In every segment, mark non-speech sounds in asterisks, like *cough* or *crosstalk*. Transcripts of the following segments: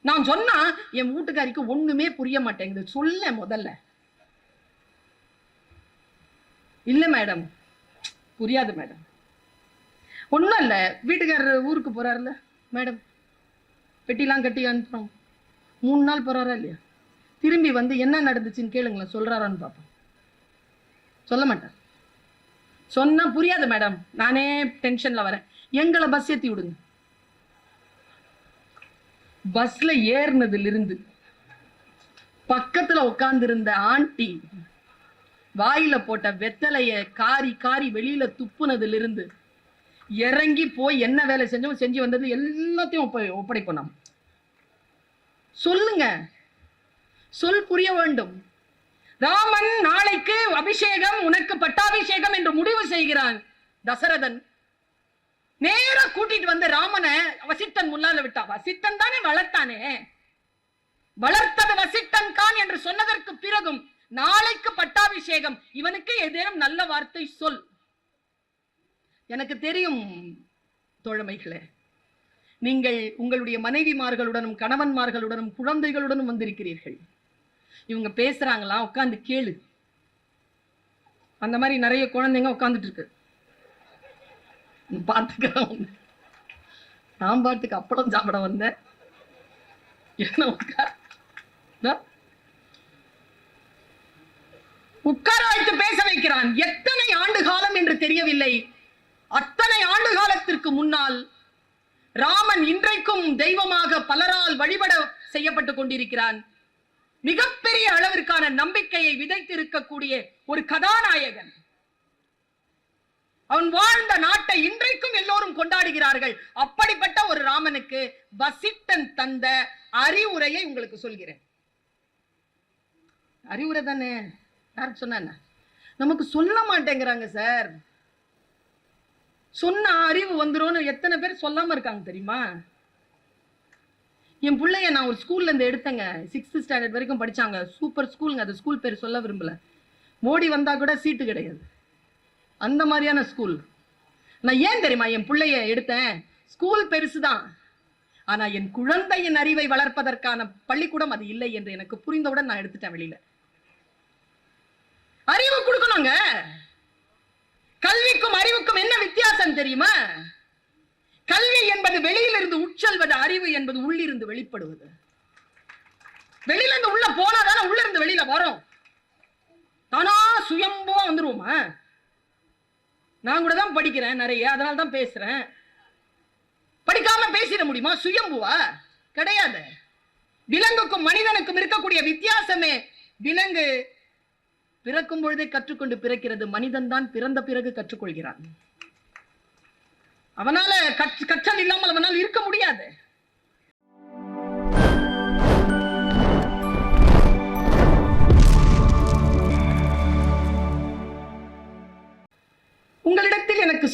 நான் சொன்னா என் வீட்டுக்காரிக்கு ஒண்ணுமே புரிய மாட்டேங்குது. சொல்ல முதல்ல. இல்ல மேடம். புரியாது மேடம். ஒண்ணும் இல்ல. வீட்டுக்காரர் ஊருக்கு போறாருல்ல மேடம். பெட்டிலாம் கட்டி அனுப்புறோம். மூணு நாள் போறாரா இல்லையா? திரும்பி வந்து என்ன நடந்துச்சுன்னு கேளுங்களேன் சொல்றாரான்னு பார்ப்போம். சொல்ல மாட்டார். சொன்னா புரியாது மேடம். நானே டென்ஷன்ல வரேன். எங்களை பஸ் ஏத்தி விடுங்க. பஸ்ல ஏறினதுல இருந்து பக்கத்துல உட்கார்ந்திருந்த ஆண்டி வாயில போட்ட வெத்தலைய காரி காரி வெளியில துப்புனதுல இருந்து இறங்கி போய் என்ன வேலை செஞ்சோம் செஞ்சு வந்தது எல்லாத்தையும் ஒப்ப ஒப்படைப்போம் நாம். சொல்லுங்க. சொல் புரிய வேண்டும். ராமன் நாளைக்கு அபிஷேகம் உனக்கு பட்டாபிஷேகம் என்று முடிவு செய்கிறான் தசரதன். நேரா கூட்டிட்டு வந்து ராமனை வசிட்டன் முன்னால விட்டா. வசிட்டன் தானே வளர்த்தானே? வளர்த்தது வசிட்டன் கான் என்று சொன்னதற்கு பிறகும் நாளைக்கு பட்டாபிஷேகம். இவனுக்கு ஏதேனும் நல்ல வார்த்தை சொல். எனக்கு தெரியும் தோழமைகளே நீங்கள் உங்களுடைய மனைவிமார்களுடனும் கணவன்மார்களுடனும் குழந்தைகளுடனும் வந்திருக்கிறீர்கள். இவங்க பேசுறாங்களா? உட்காந்து கேளு. அந்த மாதிரி நிறைய குழந்தைங்க உட்காந்துட்டு இருக்கு. பார்த்துக்கிறேன் நான் பாட்டுக்கு அப்பளம் சாப்பிட வந்தேன். என்ன உட்கார வைத்து பேச வைக்கிறான். எத்தனை ஆண்டு காலம் என்று தெரியவில்லை. அத்தனை ஆண்டு காலத்திற்கு முன்னால் ராமன் இன்றைக்கும் தெய்வமாக பலரால் வழிபட செய்யப்பட்டு கொண்டிருக்கிறான். மிகப்பெரிய அளவிற்கான நம்பிக்கையை விதைத்திருக்கக்கூடிய ஒரு கதாநாயகன். அவன் வாழ்ந்த நாட்டை இன்றைக்கும் எல்லோரும் கொண்டாடுகிறார்கள். அப்படிப்பட்ட ஒரு ராமனுக்கு வசிட்டன் தந்த அறிவுரையை உங்களுக்கு சொல்கிறேன். அறிவுரை தானே? யாருக்கு சொன்ன நமக்கு சொல்ல மாட்டேங்கிறாங்க சார். சொன்ன அறிவு வந்துரும்னு எத்தனை பேர் சொல்லாம இருக்காங்க தெரியுமா? என் பிள்ளைய நான் ஒரு ஸ்கூல்ல இருந்து எடுத்தேங்க. சிக்ஸ்த் ஸ்டாண்டர்ட் வரைக்கும் படிச்சாங்க. சூப்பர் ஸ்கூலுங்க அது ஸ்கூல் பேர் சொல்ல விரும்பல. மோடி வந்தா கூட சீட்டு கிடையாது. அந்த மாதிரியான ஸ்கூல் நான் ஏன் தெரியுமா என் பிள்ளைய எடுத்தேன்? ஸ்கூல் பெருசுதான். ஆனா என் குழந்தையின் அறிவை வளர்ப்பதற்கான பள்ளிக்கூடம் அது இல்லை என்று எனக்கு புரிந்தவுடன் நான் எடுத்துட்டேன் வெளியில. அறிவு கொடுக்கணுங்க. கல்விக்கும் அறிவுக்கும் என்ன வித்தியாசம் தெரியுமா? கல்வி என்பது வெளியிலிருந்து உட்செல்வது அறிவு என்பது உள்ளிருந்து வெளிப்படுவது. வெளியில இருந்து உள்ள போனாதானே உள்ள இருந்து வெளியில வரும். தானா சுயம்புவா வந்துருவோமா? நான் கூட தான் படிக்கிறேன் நிறைய அதனால தான் பேசுறேன். படிக்காம பேசிட முடியுமா? சுயம்புவா? கிடையாது. விலங்குக்கும் மனிதனுக்கும் இருக்கக்கூடிய வித்தியாசமே. விலங்கு பிறக்கும் பொழுதே கற்றுக்கொண்டு பிறக்கிறது. மனிதன் தான் பிறந்த பிறகு கற்றுக்கொள்கிறான். அவனால கற்றல் இல்லாமல் அவனால் இருக்க முடியாது.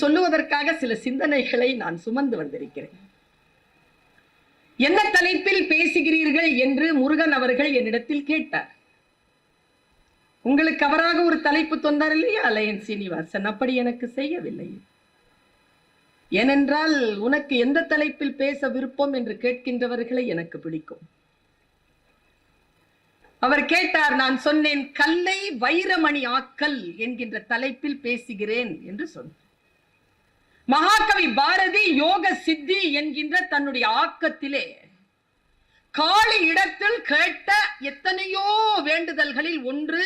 சொல்லுவதற்காக சில சிந்தனைகளை நான் சுமந்து வந்திருக்கிறேன். என்ன தலைப்பில் பேசுகிறீர்கள் என்று முருகன் அவர்கள் என்னிடத்தில் கேட்டார். உங்களுக்கு அவராக ஒரு தலைப்பு தொந்தார் இல்லையா அலையன் சீனிவாசன்? அப்படி எனக்கு செய்யவில்லை. ஏனென்றால் உனக்கு எந்த தலைப்பில் பேச விருப்பம் என்று கேட்கின்றவர்களை எனக்கு பிடிக்கும். அவர் கேட்டார் நான் சொன்னேன் கல்லை வைரமணி ஆக்கல் என்கின்ற தலைப்பில் பேசுகிறேன் என்று சொன்னார். மகாகவி பாரதி யோக சித்தி என்கின்ற தன்னுடைய ஆக்கத்திலே காலி இடத்தில் கேட்ட எத்தனையோ வேண்டுதல்களில் ஒன்று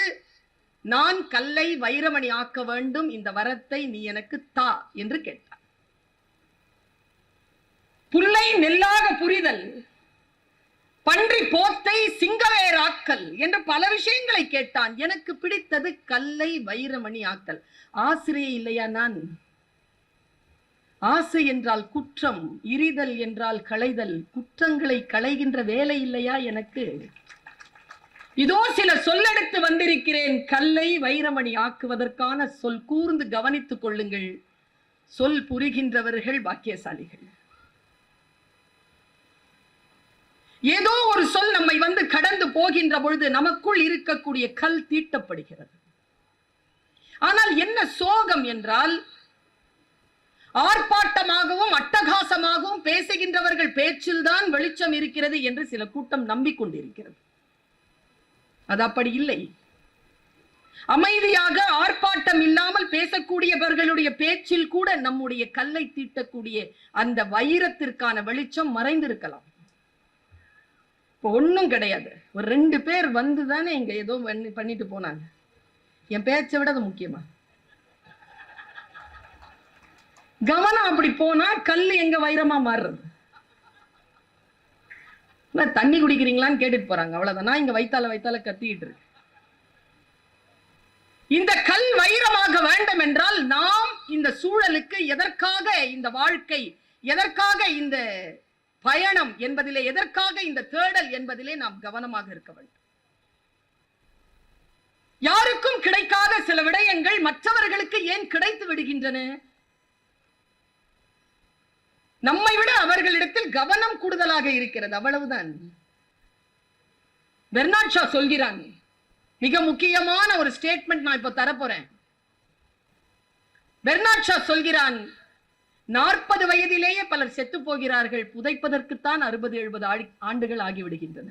நான் கல்லை வைரமணி ஆக்க வேண்டும் இந்த வரத்தை நீ எனக்கு தா என்று கேட்டார் புல்லை நெல்லாக புரிதல் பன்றி போத்தை சிங்கவேராக்கல் என்று பல விஷயங்களை கேட்டான். எனக்கு பிடித்தது கல்லை வைரமணி ஆக்கல். ஆசிரியை இல்லையா நான்? ஆசை என்றால் குற்றம் இரிதல் என்றால் களைதல் குற்றங்களை களைகின்ற வேலை இல்லையா எனக்கு? இதோ சில சொல்லெடுத்து வந்திருக்கிறேன். கல்லை வைரமணி ஆக்குவதற்கான சொல் கூர்ந்து கவனித்துக் கொள்ளுங்கள். சொல் புரிகின்றவர்கள் பாக்கியசாலிகள். ஏதோ ஒரு சொல் நம்மை வந்து கடந்து போகின்ற பொழுது நமக்குள் இருக்கக்கூடிய கல் தீட்டப்படுகிறது. ஆனால் என்ன சோகம் என்றால் ஆர்ப்பாட்டமாகவும் அட்டகாசமாகவும் பேசுகின்றவர்கள் பேச்சில்தான் வெளிச்சம் இருக்கிறது என்று சில கூட்டம் நம்பிக்கொண்டிருக்கிறது. அது அப்படி இல்லை. அமைதியாக ஆர்ப்பாட்டம் இல்லாமல் பேசக்கூடியவர்களுடைய பேச்சில் கூட நம்முடைய கல்லை தீட்டக்கூடிய அந்த வைரத்திற்கான வெளிச்சம் மறைந்திருக்கலாம். இப்போ ஒன்றும் கிடையாது. ஒரு ரெண்டு பேர் வந்து தானே இங்க ஏதோ பண்ணிட்டு போனாங்க. என் பேச்சை விட அது முக்கியமா? கவனம் அப்படி போனா கல் எங்க வைரமா மாறுறது? தண்ணி குடிக்கிறீங்களான்னு கேட்டுட்டு போறாங்க. அவ்வளவுதான். நான் இங்க வைத்தால வைத்தால கத்திட்டு இருக்கு இந்த கல் வைரமாக வேண்டும் என்றால் நாம் இந்த சூழலுக்கு எதற்காக இந்த வாழ்க்கை எதற்காக இந்த பயணம் என்பதிலே எதற்காக இந்த தேடல் என்பதிலே நாம் கவனமாக இருக்க வேண்டும். யாருக்கும் கிடைக்காத சில விடயங்கள் மற்றவர்களுக்கு ஏன் கிடைத்து விடுகின்றன? நம்மை விட அவர்களிடத்தில் கவனம் கூடுதலாக இருக்கிறது. அவ்வளவுதான். பெர்னாட் ஷா சொல்கிறான் மிக முக்கியமான ஒரு ஸ்டேட்மெண்ட் நான் இப்ப தரப்போறேன். பெர்னாட் ஷா சொல்கிறான் நாற்பது வயதிலேயே பலர் செத்து போகிறார்கள். புதைப்பதற்குத்தான் அறுபது எழுபது ஆண்டுகள் ஆகிவிடுகின்றன.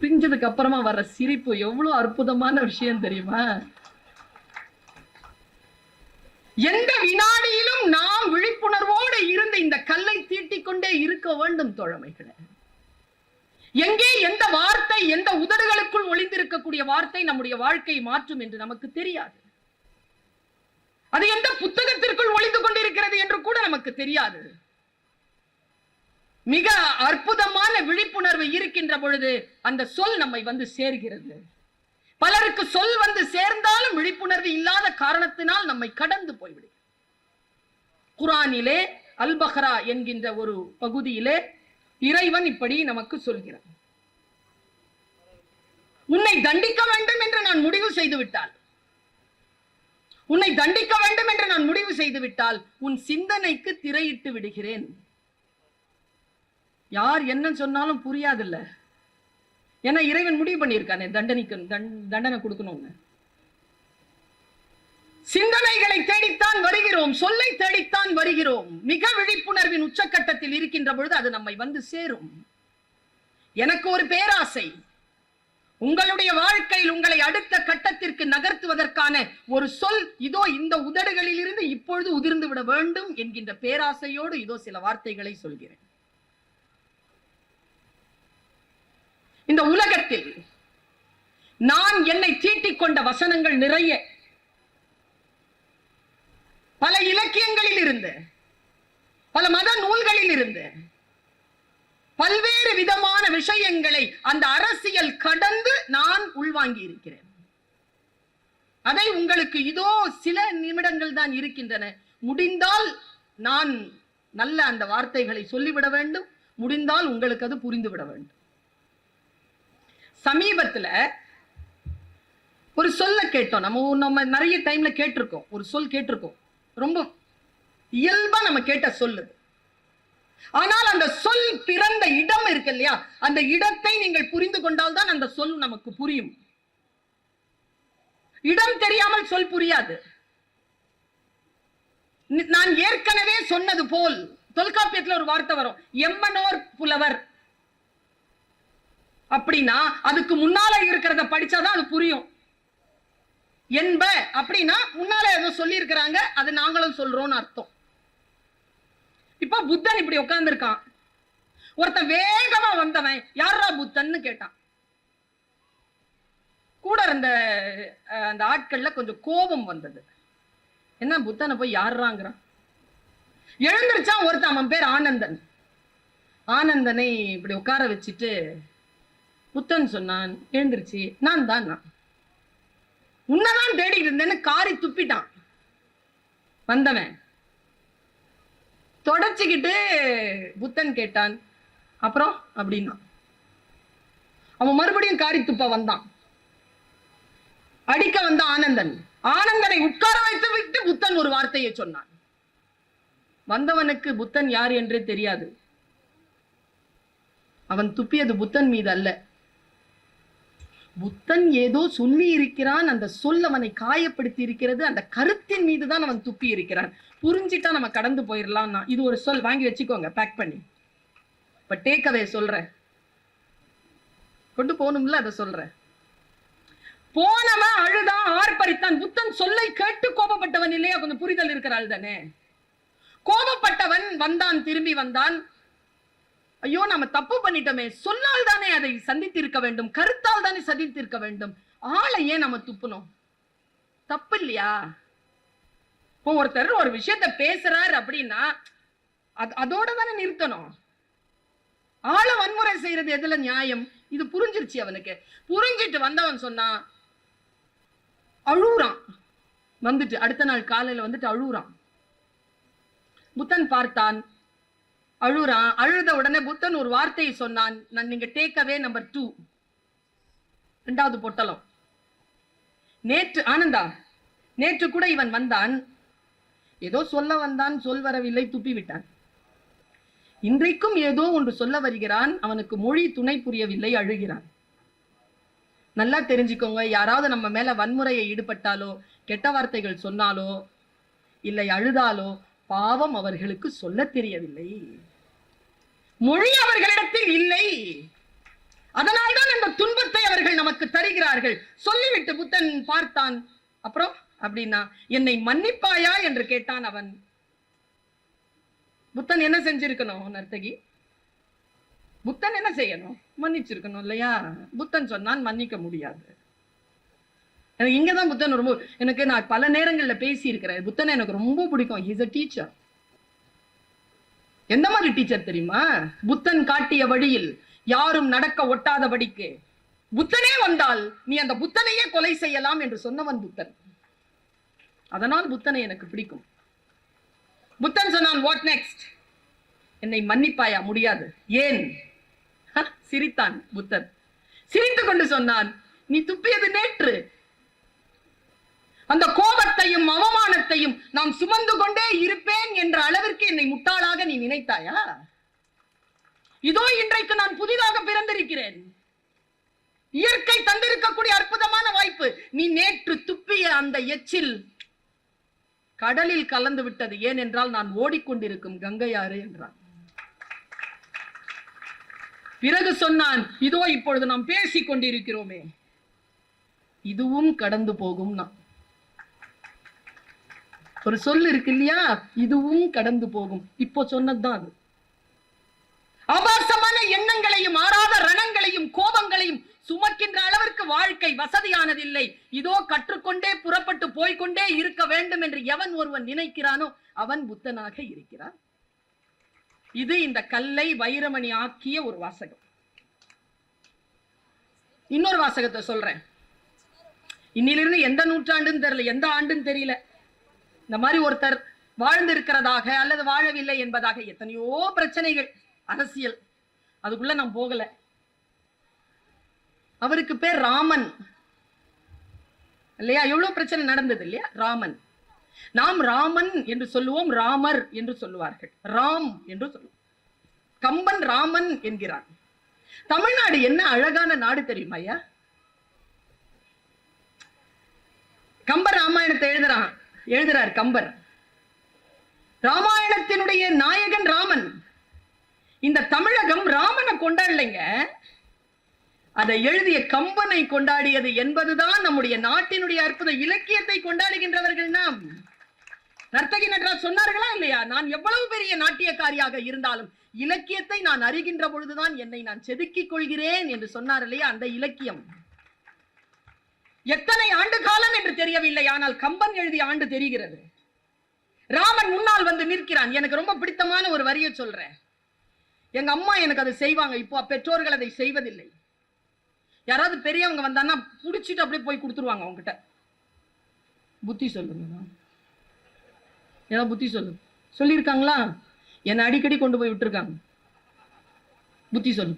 பிரிஞ்சதுக்கு அப்புறமா வர்ற சிரிப்பு எவ்வளவு அற்புதமான விஷயம் தெரியுமா? எந்த வினாடியிலும் நாம் விழிப்புணர்வோடு இருந்து இந்த கல்லை தீட்டிக்கொண்டே இருக்க வேண்டும் தோழமைகளை. எங்கே எந்த வார்த்தை எந்த உதடுகளுக்குள் ஒளிந்திருக்கக்கூடிய வார்த்தை நம்முடைய வாழ்க்கையை மாற்றும் என்று நமக்கு தெரியாது. அது எந்த புத்தகத்திற்குள் ஒளிந்து கொண்டிருக்கிறது என்று கூட நமக்கு தெரியாது. மிக அற்புதமான விழிப்புணர்வு இருக்கின்ற பொழுது அந்த சொல் நம்மை வந்து சேர்கிறது. பலருக்கு சொல் வந்து சேர்ந்தாலும் விழிப்புணர்வு இல்லாத காரணத்தினால் நம்மை கடந்து போய்விடும் குரானிலே அல்பஹரா என்கின்ற ஒரு பகுதியிலே இறைவன் இப்படி நமக்கு சொல்கிறான். உன்னை தண்டிக்க வேண்டும் என்று நான் முடிவு செய்து விட்டால் உன்னை தண்டிக்க வேண்டும் என்று நான் முடிவு செய்து விட்டால் உன் சிந்தனைக்கு திரையிட்டு விடுகிறேன். யார் என்ன சொன்னாலும் புரியாதில்லை. ஏன்னா இறைவன் முடிவு பண்ணியிருக்கானே தண்டனைக்கு தண்டனை கொடுக்கணும்னு. சிந்தனைகளை தேடித்தான் வருகிறோம் சொல்லை தேடித்தான் வருகிறோம். மிக விழிப்புணர்வின் உச்சக்கட்டத்தில் இருக்கின்ற பொழுது அது நம்மை வந்து சேரும். எனக்கு ஒரு பேராசை. உங்களுடைய வாழ்க்கையில் உங்களை அடுத்த கட்டத்திற்கு நகர்த்துவதற்கான ஒரு சொல் இதோ இந்த உதடுகளில் இருந்து இப்பொழுது உதிர்ந்து விட வேண்டும் என்கின்ற பேராசையோடு இதோ சில வார்த்தைகளை சொல்கிறேன். இந்த உலகத்தில் நான் என்னை தீட்டிக் கொண்ட வசனங்கள் நிறைய. பல இலக்கியங்களில் இருந்து பல மத நூல்களில் இருந்து பல்வேறு விதமான விஷயங்களை அந்த அரசியல் கடந்து நான் உள்வாங்கி இருக்கிறேன். அதை உங்களுக்கு இதோ சில நிமிடங்கள் தான் இருக்கின்றன. முடிந்தால் நான் நல்ல அந்த வார்த்தைகளை சொல்லிவிட வேண்டும். முடிந்தால் உங்களுக்கு அது புரிந்து விட வேண்டும். சமீபத்துல ஒரு சொல்ல கேட்டோம். நம்ம நம்ம நிறைய டைம்ல கேட்டிருக்கோம். ஒரு சொல் கேட்டிருக்கோம். ரொம்ப இயல்பா நம்ம கேட்ட சொல்லு ஆனால் அந்த சொல் பிறந்த இடம் இருக்கு இல்லையா? அந்த இடத்தை நீங்கள் புரிந்து கொண்டால் தான் அந்த சொல் நமக்கு புரியும். இடம் தெரியாமல் சொல் புரியாது. நான் ஏற்கனவே சொன்னது போல். தொல்காப்பியத்துல ஒரு வார்த்தை வரும். எம்மனோர் புலவர். அப்படின்னா அதுக்கு முன்னால இருக்கிறத படிச்சாதான் அது புரியும். என்ப அப்படின்னா முன்னால ஏதோ சொல்லி இருக்கிறாங்க அது நாங்களும் சொல்றோம்னு அர்த்தம். இப்ப புத்தன் இப்படி உட்கார்ந்திருக்கான் ஒருத்தன் வேகமா வந்தவன் யாரா புத்தன்னு கேட்டான். கூட இருந்த அந்த ஆட்கள்ல கொஞ்சம் கோபம் வந்தது. என்ன புத்தனை போய் யாருறாங்கிறான்? எழுந்திருச்சான் ஒருத்தன் அவன் பேர் ஆனந்தன். ஆனந்தனை இப்படி உட்கார வச்சுட்டு புத்தன் சொன்னான் எழுந்திருச்சு நான் தான் நான். உன்னதான் தேடி இருந்தேன்னு காரி துப்பிட்டான். வந்தவன். தொடச்சுக்கிட்டு புத்தன் கேட்டான் அப்புறம்? அப்படின்னா. அவன் மறுபடியும் காரி துப்ப வந்தான். அடிக்க வந்த ஆனந்தன். ஆனந்தனை உட்கார வைத்து விட்டு புத்தன் ஒரு வார்த்தையை சொன்னான். வந்தவனுக்கு புத்தன் யார் என்றே தெரியாது. அவன் துப்பியது புத்தன் மீது அல்ல. புத்தன் ஏதோ சொல்லி இருக்கிறான் அந்த சொல் அவனை காயப்படுத்தி இருக்கிறது அந்த கருத்தின் மீது தான் அவன் துப்பி இருக்கிறான் புரிஞ்சிட்டா நம்ம கடந்து போயிடலாம்னா இது ஒரு சொல். வாங்கி வச்சுக்கோங்க. பேக் பண்ணி. இப்ப டேக் சொல்றேன். கொண்டு போகணும்ல அதை சொல்றேன். போனவன் அழுதான் ஆர்ப்பரித்தான். புத்தன் சொல்லை கேட்டு கோபப்பட்டவன் இல்லையா? கொஞ்சம் புரிதல் இருக்கிறாள் தானே. கோபப்பட்டவன் வந்தான் திரும்பி வந்தான். ஐயோ நம்ம தப்பு பண்ணிட்டோமே. சொன்னால் தானே அதை சந்தித்திருக்க வேண்டும். கருத்தால் தானே சந்தித்திருக்க வேண்டும். ஆளை ஏன் நம்ம துப்புனோம்? தப்பு இல்லையா? இப்போ ஒருத்தர் ஒரு விஷயத்த பேசுறார் அப்படின்னா அதோட தானே நிறுத்தணும். ஆளை வன்முறை செய்யறது எதுல நியாயம்? இது புரிஞ்சிருச்சு அவனுக்கு. புரிஞ்சிட்டு வந்தவன் சொன்னான் அழுகுறான். வந்துட்டு அடுத்த நாள் காலையில வந்துட்டு அழுகுறான். புத்தன் பார்த்தான். அழுறான். அழுத உடனே புத்தன் ஒரு வார்த்தையை சொன்னான். நான் நீங்க டேக்கவே நம்பர் டூ ரெண்டாவது பொட்டலம். நேற்று ஆனந்தா நேற்று கூட இவன் வந்தான். ஏதோ சொல்ல வந்தான் சொல் வரவில்லை துப்பி விட்டான். இன்றைக்கும் ஏதோ ஒன்று சொல்ல வருகிறான். அவனுக்கு மொழி துணை புரியவில்லை அழுகிறான். நல்லா தெரிஞ்சுக்கோங்க யாராவது நம்ம மேல வன்முறையை ஈடுபட்டாலோ கெட்ட வார்த்தைகள் சொன்னாலோ இல்லை அழுதாலோ பாவம் அவர்களுக்கு சொல்ல தெரியவில்லை. மொழி அவர்களிடத்தில் இல்லை. அதனால்தான் அந்த துன்பத்தை அவர்கள் நமக்கு தருகிறார்கள். சொல்லிவிட்டு புத்தன் பார்த்தான். அப்புறம் அப்படின்னா என்னை மன்னிப்பாயா? என்று கேட்டான் அவன். புத்தன் என்ன செஞ்சிருக்கணும் நர்த்தகி? புத்தன் என்ன செய்யணும்? மன்னிச்சிருக்கணும் இல்லையா? புத்தன் சொன்னான் மன்னிக்க முடியாது. எனக்கு இங்கதான் புத்தன் ரொம்ப எனக்கு நான் பல நேரங்கள்ல பேசி இருக்கிறேன் புத்தன் எனக்கு ரொம்ப பிடிக்கும். இஸ் அ டீச்சர் எந்த மாதிரி டீச்சர் தெரியுமா? புத்தன் காட்டிய வழியில் யாரும் நடக்க ஒட்டாதபடிக்கு. புத்தனே வந்தால் நீ அந்த புத்தனையே கொலை செய்யலாம் என்று சொன்னவன் புத்தன். அதனால் புத்தனை எனக்கு பிடிக்கும். புத்தன் சொன்னான் வாட் நெக்ஸ்ட் என்னை மன்னிப்பாயா? முடியாது. ஏன்? *laughs* சிரித்தான் புத்தன். சிரித்து கொண்டு சொன்னான் நீ துப்பியது நேற்று. அந்த கோபத்தையும் அவமானத்தையும் நான் சுமந்து கொண்டே இருப்பேன் என்ற அளவிற்கு என்னை முட்டாளாக நீ நினைத்தாயா? இதோ இன்றைக்கு நான் புதிதாக பிறந்திருக்கிறேன். இயற்கை தந்திருக்கக்கூடிய அற்புதமான வாய்ப்பு. நீ நேற்று துப்பிய அந்த எச்சில் கடலில் கலந்து விட்டது. ஏனென்றால் நான் ஓடிக்கொண்டிருக்கும் கங்கையாறு என்றான். பிறகு சொன்னான் இதோ இப்பொழுது நாம் பேசிக் கொண்டிருக்கிறோமே இதுவும் கடந்து போகும் நான் ஒரு சொல் இருக்கு இல்லையா? இதுவும் கடந்து போகும். இப்போ சொன்னதுதான் அது. ஆபாசமான எண்ணங்களையும் ஆறாத ரணங்களையும் கோபங்களையும் சுமக்கின்ற அளவிற்கு வாழ்க்கை வசதியானதில்லை. இதோ கற்றுக்கொண்டே புறப்பட்டு போய்க்கொண்டே இருக்க வேண்டும் என்று எவன் ஒருவன் நினைக்கிறானோ அவன் புத்தனாக இருக்கிறான். இது இந்த கல்லை வைரமணி ஆக்கிய ஒரு வாசகம். இன்னொரு வாசகத்தை சொல்றேன். இன்னிலிருந்து எந்த நூற்றாண்டுன்னு தெரியல எந்த ஆண்டுன்னு தெரியல. இந்த மாதிரி ஒருத்தர் வாழ்ந்திருக்கிறதாக அல்லது வாழவில்லை என்பதாக எத்தனையோ பிரச்சனைகள் அரசியல். அதுக்குள்ள நான் போகல. அவருக்கு பேர் ராமன். இல்லையா? எவ்வளவு பிரச்சனை நடந்தது இல்லையா? ராமன். நாம் ராமன் என்று சொல்லுவோம் ராமர் என்று சொல்லுவார்கள். ராம் என்று சொல்லுவோம். கம்பன் ராமன் என்கிறான் தமிழ்நாடு என்ன அழகான நாடு தெரியுமா ஐயா? கம்ப ராமாயணத்தை எழுதுறான். எழுதுறார் கம்பர். ராமாயணத்தினுடைய நாயகன் ராமன். இந்த தமிழகம் ராமனை கொண்டாடலைங்க. அதை எழுதிய கம்பனை கொண்டாடியது என்பதுதான் நம்முடைய நாட்டினுடைய அற்புத இலக்கியத்தை கொண்டாடுகின்றவர்கள் நாம். நர்த்தகி நட்ராஜ் சொன்னார்களா இல்லையா? நான் எவ்வளவு பெரிய நாட்டியக்காரியாக இருந்தாலும் இலக்கியத்தை நான் அறிகின்ற பொழுதுதான் என்னை நான் செதுக்கிக் கொள்கிறேன் என்று சொன்னார் இல்லையா அந்த இலக்கியம். எத்தனை ஆண்டு காலம் என்று தெரியவில்லை ஆனால் கம்பன் எழுதிய ஆண்டு தெரிகிறது. ராமன் முன்னால் வந்து நிற்கிறான். எனக்கு ரொம்ப பிடித்தமான ஒரு வரியை சொல்றேன். எங்க அம்மா எனக்கு அதை செய்வாங்க. இப்போ பெற்றோர்கள் அதை செய்வதில்லை. யாராவது பெரியவங்க வந்தான்னா புடிச்சிட்டு அப்படியே போய் கொடுத்துருவாங்க அவங்ககிட்ட. புத்தி சொல்லுங்க ஏதாவது புத்தி சொல்லு. சொல்லியிருக்காங்களா? என்னை அடிக்கடி கொண்டு போய் விட்டுருக்காங்க. புத்தி சொல்லு.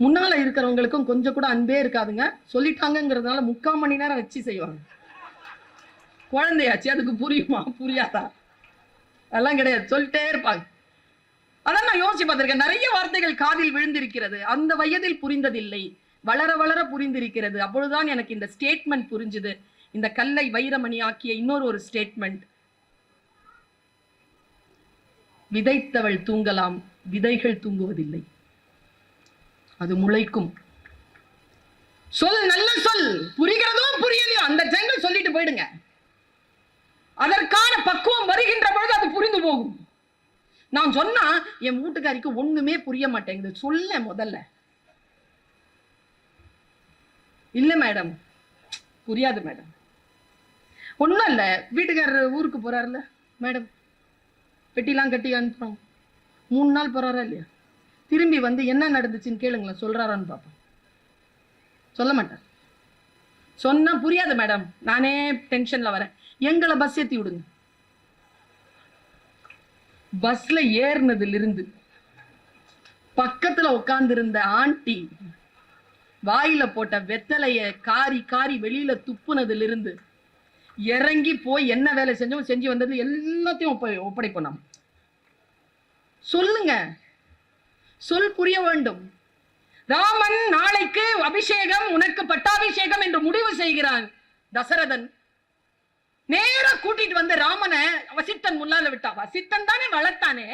முன்னால இருக்கிறவங்களுக்கும் கொஞ்சம் கூட அன்பே இருக்காதுங்க. சொல்லிட்டாங்கிறதுனால முக்கால் மணி நேரம் வச்சு செய்வாங்க. குழந்தையாச்சு அதுக்கு புரியுமா? புரியாதா? அதெல்லாம் கிடையாது. சொல்லிட்டே இருப்பாங்க. அதான் நான் யோசிச்சு பார்த்திருக்கேன். நிறைய வார்த்தைகள் காதில் விழுந்திருக்கிறது. அந்த வயதில் புரிந்ததில்லை. வளர வளர புரிந்திருக்கிறது. அப்பொழுதுதான் எனக்கு இந்த ஸ்டேட்மெண்ட் புரிஞ்சுது. இந்த கல்லை வைரமணி ஆக்கிய இன்னொரு ஒரு ஸ்டேட்மெண்ட் விதைத்தவள் தூங்கலாம். விதைகள் தூங்குவதில்லை. அது முளைக்கும். சொல் நல்ல சொல். புரிகிறதோ புரியலையோ அந்த ஜெங்கல் சொல்லிட்டு போயிடுங்க. அதற்கான பக்குவம் வருகின்ற பொழுது அது புரிந்து போகும். நான் சொன்னா என் வீட்டுக்காரிக்கு ஒண்ணுமே புரிய மாட்டேங்குது. சொல்ல முதல்ல. இல்ல மேடம். புரியாது மேடம். ஒண்ணும் இல்ல. வீட்டுக்காரர் ஊருக்கு போறாருல்ல மேடம். பெட்டிலாம் கட்டி அனுப்புறோம். மூணு நாள் போறாரா இல்லையா? திரும்பி வந்து என்ன நடந்துச்சுன்னு கேளுங்களேன் சொல்றாரான்னு பார்ப்போம். சொல்ல மாட்டார். சொன்னா புரியாது மேடம். நானே டென்ஷன்ல வரேன். எங்களை பஸ் ஏத்தி விடுங்க. பஸ்ல ஏறினதுல இருந்து பக்கத்துல உட்கார்ந்திருந்த ஆண்டி வாயில போட்ட வெத்தலைய காரி காரி வெளியில துப்புனதுல இருந்து இறங்கி போய் என்ன வேலை செஞ்சோம் செஞ்சு வந்தது எல்லாத்தையும் ஒப்படைப்போம் நம்ம சொல்லுங்க. சொல் புரிய வேண்டும். ராமன் நாளைக்கு அபிஷேகம் உனக்கு பட்டாபிஷேகம் என்று முடிவு செய்கிறான் தசரதன். நேரா கூட்டிட்டு வந்து ராமனை வசித்தன் முன்னால விட்டா. வசித்தன் தானே வளர்த்தானே.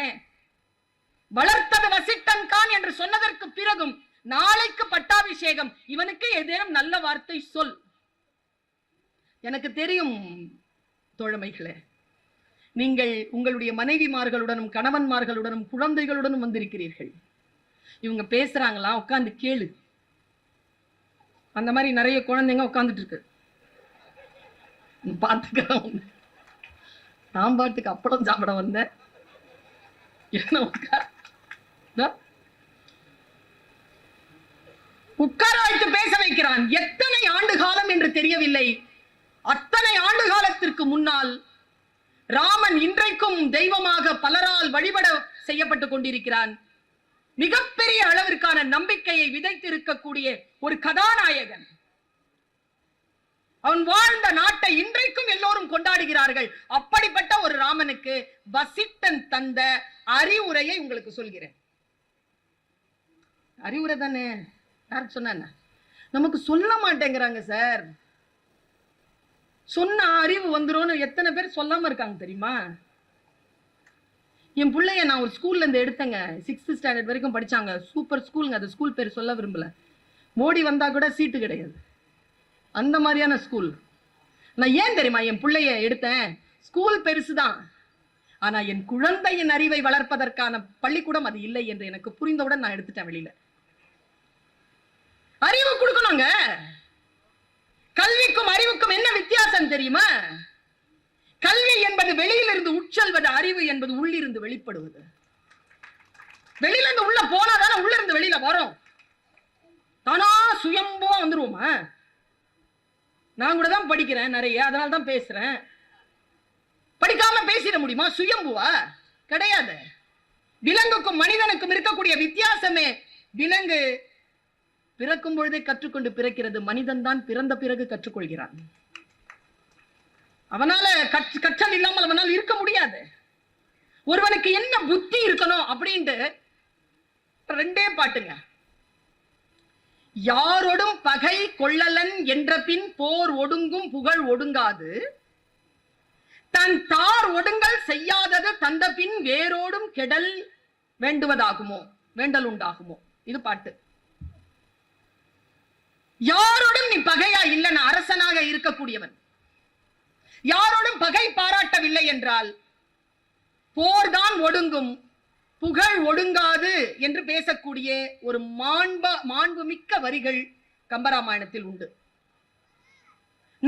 வளர்த்தது வசித்தன் கான் என்று சொன்னதற்கு பிறகும் நாளைக்கு பட்டாபிஷேகம். இவனுக்கு ஏதேனும் நல்ல வார்த்தை சொல். எனக்கு தெரியும் தோழமைகளே நீங்கள் உங்களுடைய மனைவிமார்களுடனும் கணவன்மார்களுடனும் குழந்தைகளுடனும் வந்திருக்கிறீர்கள். இவங்க பேசுறாங்களா? உட்காந்து கேளு. அந்த மாதிரி நிறைய குழந்தைங்க உட்காந்துட்டு இருக்கு. பார்த்துக்கிறேன் நான் பாட்டுக்கு அப்பளம் சாப்பிட வந்தேன். என்ன உட்கார வைத்து பேச வைக்கிறான். எத்தனை ஆண்டு காலம் என்று தெரியவில்லை. அத்தனை ஆண்டு காலத்திற்கு முன்னால் ராமன் இன்றைக்கும் தெய்வமாக பலரால் வழிபட செய்யப்பட்டு கொண்டிருக்கிறான். மிகப்பெரிய அளவிற்கான நம்பிக்கையை விதைத்திருக்கக்கூடிய ஒரு கதாநாயகன். அவன் வாழ்ந்த நாட்டை இன்றைக்கும் எல்லோரும் கொண்டாடுகிறார்கள். அப்படிப்பட்ட ஒரு ராமனுக்கு வசிட்டன் தந்த அறிவுரையை உங்களுக்கு சொல்கிறேன். அறிவுரை தானே? யாருக்கு சொன்ன நமக்கு சொல்ல மாட்டேங்கிறாங்க சார். சொன்ன அறிவு வந்துரும்னு எத்தனை பேர் சொல்லாம இருக்காங்க தெரியுமா? என் பிள்ளைய நான் ஒரு ஸ்கூல்ல இருந்து எடுத்தேங்க. சிக்ஸ்த் ஸ்டாண்டர்ட் வரைக்கும் படிச்சாங்க. சூப்பர் ஸ்கூலுங்க அது ஸ்கூல் பேர் சொல்ல விரும்பல. மோடி வந்தா கூட சீட்டு கிடையாது. அந்த மாதிரியான ஸ்கூல் நான் ஏன் தெரியுமா என் பிள்ளைய எடுத்தேன்? ஸ்கூல் பெருசுதான். ஆனா என் குழந்தையின் அறிவை வளர்ப்பதற்கான பள்ளிக்கூடம் அது இல்லை என்று எனக்கு புரிந்தவுடன் நான் எடுத்துட்டேன் வெளியில. அறிவு கொடுக்கணுங்க. கல்விக்கும் அறிவுக்கும் என்ன வித்தியாசம் தெரியுமா? கல்வி என்பது வெளியிலிருந்து உட்செல்வது அறிவு என்பது உள்ளிருந்து வெளிப்படுவது. வெளியில இருந்து உள்ள போனாதானே உள்ள இருந்து வெளியில வரும். தானா சுயம்புவா வந்துருவோமா? நான் கூட தான் படிக்கிறேன் நிறைய அதனால தான் பேசுறேன். படிக்காம பேசிட முடியுமா? சுயம்புவா? கிடையாது. விலங்குக்கும் மனிதனுக்கும் இருக்கக்கூடிய வித்தியாசமே. விலங்கு பிறக்கும் பொழுதே கற்றுக்கொண்டு பிறக்கிறது. மனிதன் தான் பிறந்த பிறகு கற்றுக்கொள்கிறான். அவனால கற்றல் இல்லாமல் அவனால் இருக்க முடியாது. ஒருவனுக்கு என்ன புத்தி இருக்கணும் அப்படின்ட்டு ரெண்டே பாட்டுங்க. யாரோடும் பகை கொள்ளலன் என்ற பின் போர் ஒடுங்கும் புகழ் ஒடுங்காது. தன் தார் ஒடுங்கல் செய்யாதது தந்த பின் வேரோடும் கெடல் வேண்டுவதாகுமோ வேண்டல் உண்டாகுமோ. இது பாட்டு. யாரோடும் நீ பகையா இல்லைன்னு அரசனாக இருக்கக்கூடியவன். யாரோடும் பகை பாராட்டவில்லை என்றால் போர்தான் ஒடுங்கும் புகழ் ஒடுங்காது என்று பேசக்கூடிய ஒரு மாண்ப மாண்புமிக்க வரிகள் கம்பராமாயணத்தில் உண்டு.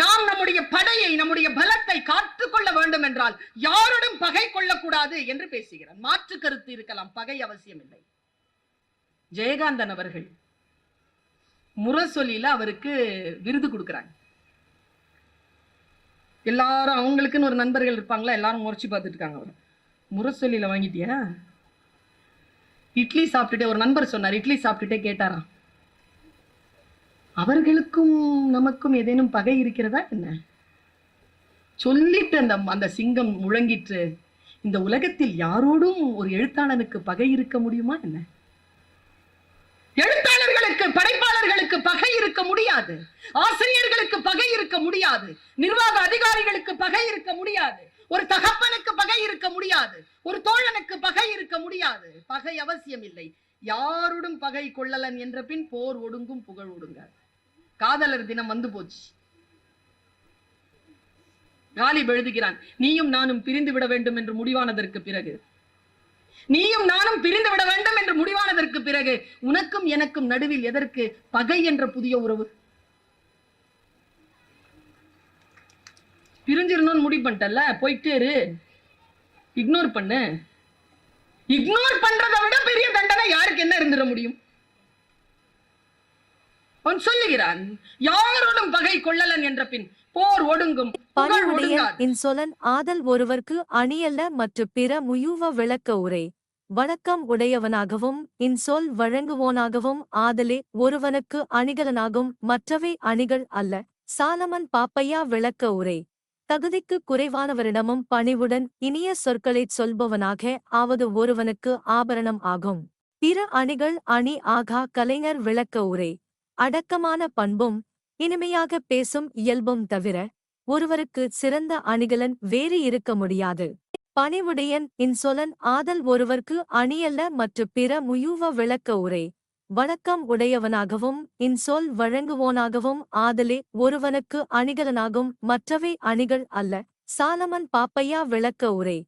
நாம் நம்முடைய படையை நம்முடைய பலத்தை காத்துக்கொள்ள வேண்டும் என்றால் யாரோடும் பகை கொள்ளக்கூடாது என்று பேசுகிறார் மாற்று கருத்து இருக்கலாம் பகை அவசியம் இல்லை. ஜெயகாந்தன் அவர்கள் முரசொலியில அவருக்கு விருது கொடுக்கிறாங்க. எல்லாரும் அவங்களுக்குன்னு ஒரு நண்பர்கள் இருப்பாங்களா? எல்லாரும் முறைச்சி பார்த்துட்டு இருக்காங்க அவர். முரசொலியில வாங்கிட்டியா? இட்லி சாப்பிட்டுட்டே ஒரு நண்பர் சொன்னார் இட்லி சாப்பிட்டுட்டே கேட்டாராம். அவர்களுக்கும் நமக்கும் ஏதேனும் பகை இருக்கிறதா என்ன? சொல்லிட்டு அந்த அந்த சிங்கம் முழங்கிட்டு இந்த உலகத்தில் யாரோடும் ஒரு எழுத்தாளனுக்கு பகை இருக்க முடியுமா என்ன? எழுத்தாளர்களுக்கு படைப்ப மாணவர்களுக்கு பகை இருக்க முடியாது. ஆசிரியர்களுக்கு பகை இருக்க முடியாது. நிர்வாக அதிகாரிகளுக்கு பகை இருக்க முடியாது. ஒரு தகப்பனுக்கு பகை இருக்க முடியாது. ஒரு தோழனுக்கு பகை இருக்க முடியாது. பகை அவசியம் இல்லை யாருடும் பகை கொள்ளலன் என்ற பின் போர் ஒடுங்கும் புகழ் ஒடுங்க காதலர் தினம் வந்து போச்சு. காலிப் எழுதுகிறான் நீயும் நானும் பிரிந்து விட வேண்டும் என்று முடிவானதற்கு பிறகு நீயும் நானும் பிரிந்து விட வேண்டும் என்று முடிவானதற்கு பிறகு உனக்கும் எனக்கும் நடுவில் எதற்கு பகை என்ற புதிய உறவு? பிரிஞ்சிரணும்னு முடிவு பண்ணிட்டல போயிட்டேரு இக்னோர் பண்ணு. இக்னோர் பண்றதை விட பெரிய தண்டனை யாருக்கு என்ன இருந்துட முடியும்? அவன் சொல்லுகிறான் யாரோடும் பகை கொள்ளலன் என்ற பின் போர் ஒடுங்கும் இன்சொலன் ஆதல் ஒருவர்க்கு அணியல்ல மற்ற பிற முயூவ விளக்க உரை. வணக்கம் உடையவனாகவும் இன்சொல் வழங்குவோனாகவும் ஆதலே ஒருவனுக்கு அணிகலனாகும் மற்றவை அணிகள் அல்ல. சாலமன் பாப்பையா விளக்க உரை. தகுதிக்கு குறைவானவரிடமும் பணிவுடன் இனிய சொற்களைச் சொல்பவனாக ஆவது ஒருவனுக்கு ஆபரணம் ஆகும். பிற அணிகள் அணி ஆகா கலைஞர் விளக்க உரை. அடக்கமான பண்பும் இனிமையாக பேசும் இயல்பும் தவிர ஒருவருக்கு சிறந்த அணிகலன் வேறு இருக்க முடியாது. பணிவுடையன் இன்சொலன் ஆதல் ஒருவர்க்கு அணியல்ல மற்ற பிற முயூவ விளக்க உரை. வணக்கம் உடையவனாகவும் இன்சொல் வழங்குவோனாகவும் ஆதலே ஒருவனுக்கு அணிகலனாகும் மற்றவை அணிகள் அல்ல சாலமன் பாப்பையா விளக்க உரை.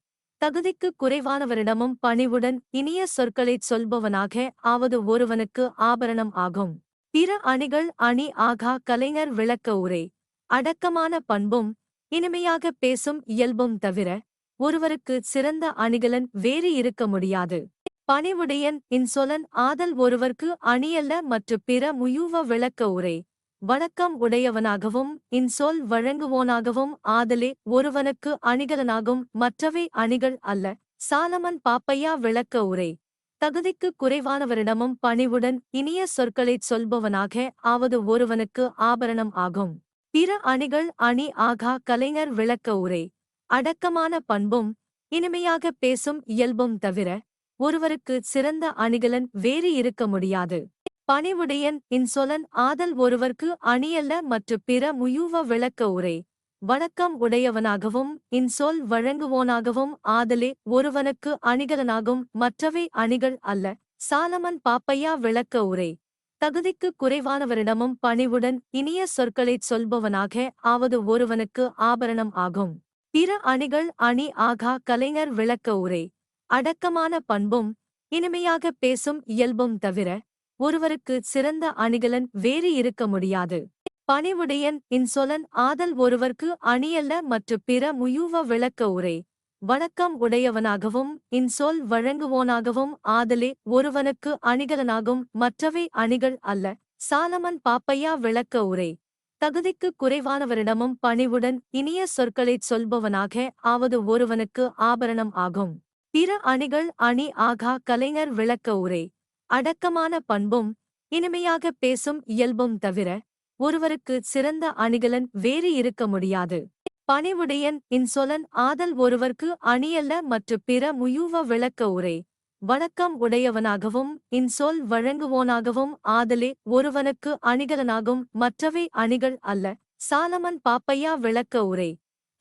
தகுதிக்கு குறைவானவரிடமும் பணிவுடன் இனிய சொற்களைச் சொல்பவனாக ஆவது ஒருவனுக்கு ஆபரணம் ஆகும். பிற அணிகள் அணி ஆகா கலைஞர் விளக்க உரை. அடக்கமான பண்பும் இனிமையாக பேசும் இயல்பும் தவிர ஒருவருக்கு சிறந்த அணிகலன் வேறு இருக்க முடியாது. பணிவுடையன் இன்சொலன் ஆதல் ஒருவர்க்கு அணியல்ல மற்ற பிற முயூவ விளக்க உரை. வணக்கம் உடையவனாகவும் இன்சொல் வழங்குவோனாகவும் ஆதலே ஒருவனுக்கு அணிகலனாகும் மற்றவை அணிகள் அல்ல சாலமன் பாப்பையா விளக்க உரை. தகுதிக்கு குறைவானவரிடமும் பணிவுடன் இனிய சொற்களைச் சொல்பவனாக ஆவது ஒருவனுக்கு ஆபரணம் ஆகும். பிற அணிகள் அணி ஆகா கலைஞர் விளக்க உரை. அடக்கமான பண்பும் இனிமையாக பேசும் இயல்பும் தவிர ஒருவருக்கு சிறந்த அணிகலன் வேறு இருக்க முடியாது. பணிவுடையன் இன்சொலன் ஆதல் ஒருவர்க்கு அணியல்ல மற்ற பிற முயூவ விளக்க உரை. வணக்கம் உடையவனாகவும் இன்சொல் வழங்குவோனாகவும் ஆதலே ஒருவனுக்கு அணிகலனாகும் மற்றவை அணிகள் அல்ல. சாலமன் பாப்பையா விளக்க உரை. தகுதிக்கு குறைவானவரிடமும் பணிவுடன் இனிய சொற்களைச் சொல்பவனாக ஆவது ஒருவனுக்கு ஆபரணம் ஆகும். பிற அணிகள் அணி ஆகா கலைஞர் விளக்க உரை. அடக்கமான பண்பும் இனிமையாக பேசும் இயல்பும் தவிர ஒருவருக்கு சிறந்த அணிகலன் வேறு இருக்க முடியாது. பணிவுடையன் இன்சொலன் ஆதல் ஒருவர்க்கு அணியல்ல மற்ற பிற முயூவ விளக்க உரை. வணக்கம் உடையவனாகவும் இன்சொல் வழங்குவோனாகவும் ஆதலே ஒருவனுக்கு அணிகலனாகும் மற்றவை அணிகள் அல்ல. சாலமன் பாப்பையா விளக்க உரை. தகுதிக்கு குறைவானவரிடமும் பணிவுடன் இனிய சொற்களைச் சொல்பவனாக ஆவது ஒருவனுக்கு ஆபரணம் ஆகும். பிற அணிகள் அணி ஆகா கலைஞர் விளக்க உரை. அடக்கமான பண்பும் இனிமையாக பேசும் இயல்பும் தவிர ஒருவருக்கு சிறந்த அணிகலன் வேறு இருக்க முடியாது. பணிவுடையன் இன்சொலன் ஆதல் ஒருவர்க்கு அணியல்ல மற்ற பிற முயூவ விளக்க உரை. வணக்கம் உடையவனாகவும் இன்சொல் வழங்குவோனாகவும் ஆதலே ஒருவனுக்கு அணிகலனாகும் மற்றவை அணிகள் அல்ல சாலமன் பாப்பையா விளக்க உரை.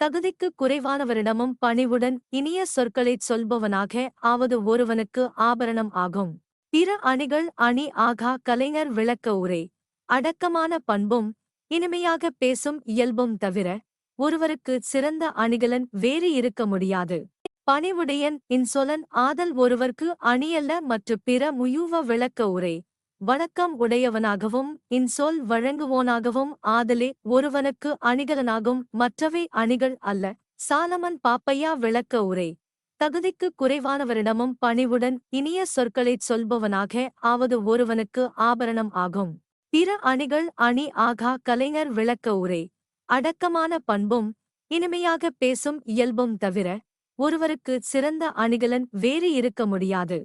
தகுதிக்கு குறைவானவரிடமும் பணிவுடன் இனிய சொற்களைச் சொல்பவனாக ஆவது ஒருவனுக்கு ஆபரணம் ஆகும். பிற அணிகள் அணி ஆகா கலைஞர் விளக்க உரை. அடக்கமான பண்பும் இனிமையாக பேசும் இயல்பும் தவிர ஒருவருக்கு சிறந்த அணிகலன் வேறு இருக்க முடியாது. பணிவுடையன் இன்சொலன் ஆதல் ஒருவர்க்கு அணியல்ல மற்ற பிற முயூவ விளக்க உரை. வணக்கம் உடையவனாகவும் இன்சொல் வழங்குவோனாகவும் ஆதலே ஒருவனுக்கு அணிகலனாகும் மற்றவை அணிகள் அல்ல சாலமன் பாப்பையா விளக்க உரை. தகுதிக்கு குறைவானவரிடமும் பணிவுடன் இனிய சொற்களைச் சொல்பவனாக ஆவது ஒருவனுக்கு ஆபரணம் ஆகும். பிற அணிகள் அணி ஆகா கலைஞர் விளக்க உரை. அடக்கமான பண்பும் இனிமையாக பேசும் இயல்பும் தவிர ஒருவருக்கு சிறந்த அணிகலன் வேறு இருக்க முடியாது.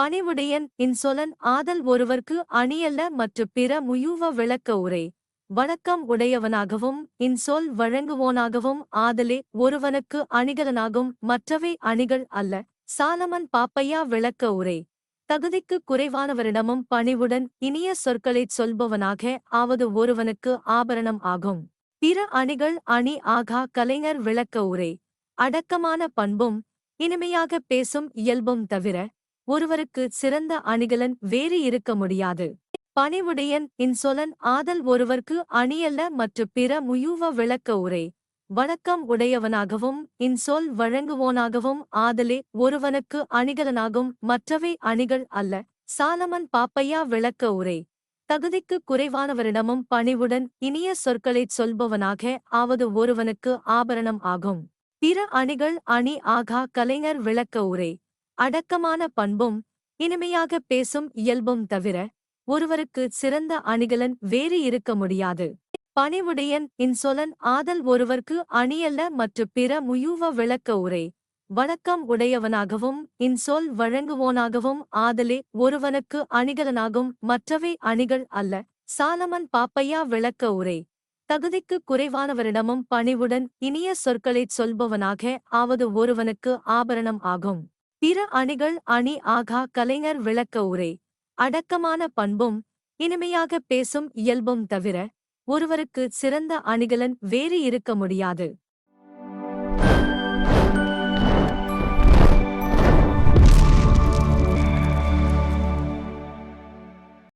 பணிவுடையன் இன்சொலன் ஆதல் ஒருவர்க்கு அணியல்ல மற்ற பிற முயூவ விளக்க உரை. வணக்கம் உடையவனாகவும் இன்சொல் வழங்குவோனாகவும் ஆதலே ஒருவனுக்கு அணிகலனாகும் மற்றவை அணிகள் அல்ல சாலமன் பாப்பையா விளக்க உரை. தகுதிக்கு குறைவானவரிடமும் பணிவுடன் இனிய சொற்களைச் சொல்பவனாக ஆவது ஒருவனுக்கு ஆபரணம் ஆகும். பிற அணிகள் அணி ஆகா கலைஞர் விளக்க உரை. அடக்கமான பண்பும் இனிமையாக பேசும் இயல்பும் தவிர ஒருவருக்கு சிறந்த அணிகலன் வேறு இருக்க முடியாது. பணிவுடையன் இன்சொலன் ஆதல் ஒருவர்க்கு அணியல்ல மற்ற பிற முயூவ விளக்க உரை. வணக்கம் உடையவனாகவும் இன்சொல் வழங்குவோனாகவும் ஆதலே ஒருவனுக்கு அணிகலனாகும் மற்றவை அணிகள் அல்ல. சாலமன் பாப்பையா விளக்க உரை. தகுதிக்கு குறைவானவரிடமும் பணிவுடன் இனிய சொற்களைச் சொல்பவனாக ஆவது ஒருவனுக்கு ஆபரணம் ஆகும். பிற அணிகள் அணி ஆகா கலைஞர் விளக்க உரை. அடக்கமான பண்பும் இனிமையாக பேசும் இயல்பும் தவிர ஒருவருக்கு சிறந்த அணிகலன் வேறு இருக்க முடியாது. பணிவுடையன் இன்சொலன் ஆதல் ஒருவர்க்கு அணியல்ல மற்ற பிற முயூவ விளக்க உரை. வணக்கம் உடையவனாகவும் இன்சொல் வழங்குவோனாகவும் ஆதலே ஒருவனுக்கு அணிகலனாகும் மற்றவை அணிகள் அல்ல. சாலமன் பாப்பையா விளக்க உரை. தகுதிக்கு குறைவானவரிடமும் பணிவுடன் இனிய சொற்களைச் சொல்பவனாக ஆவது ஒருவனுக்கு ஆபரணம் ஆகும். பிற அணிகள் அணி ஆகா கலைஞர் விளக்க உரை. அடக்கமான பண்பும் இனிமையாக பேசும் இயல்பும் தவிர ஒருவருக்கு சிறந்த அணிகலன் வேறு இருக்க முடியாது.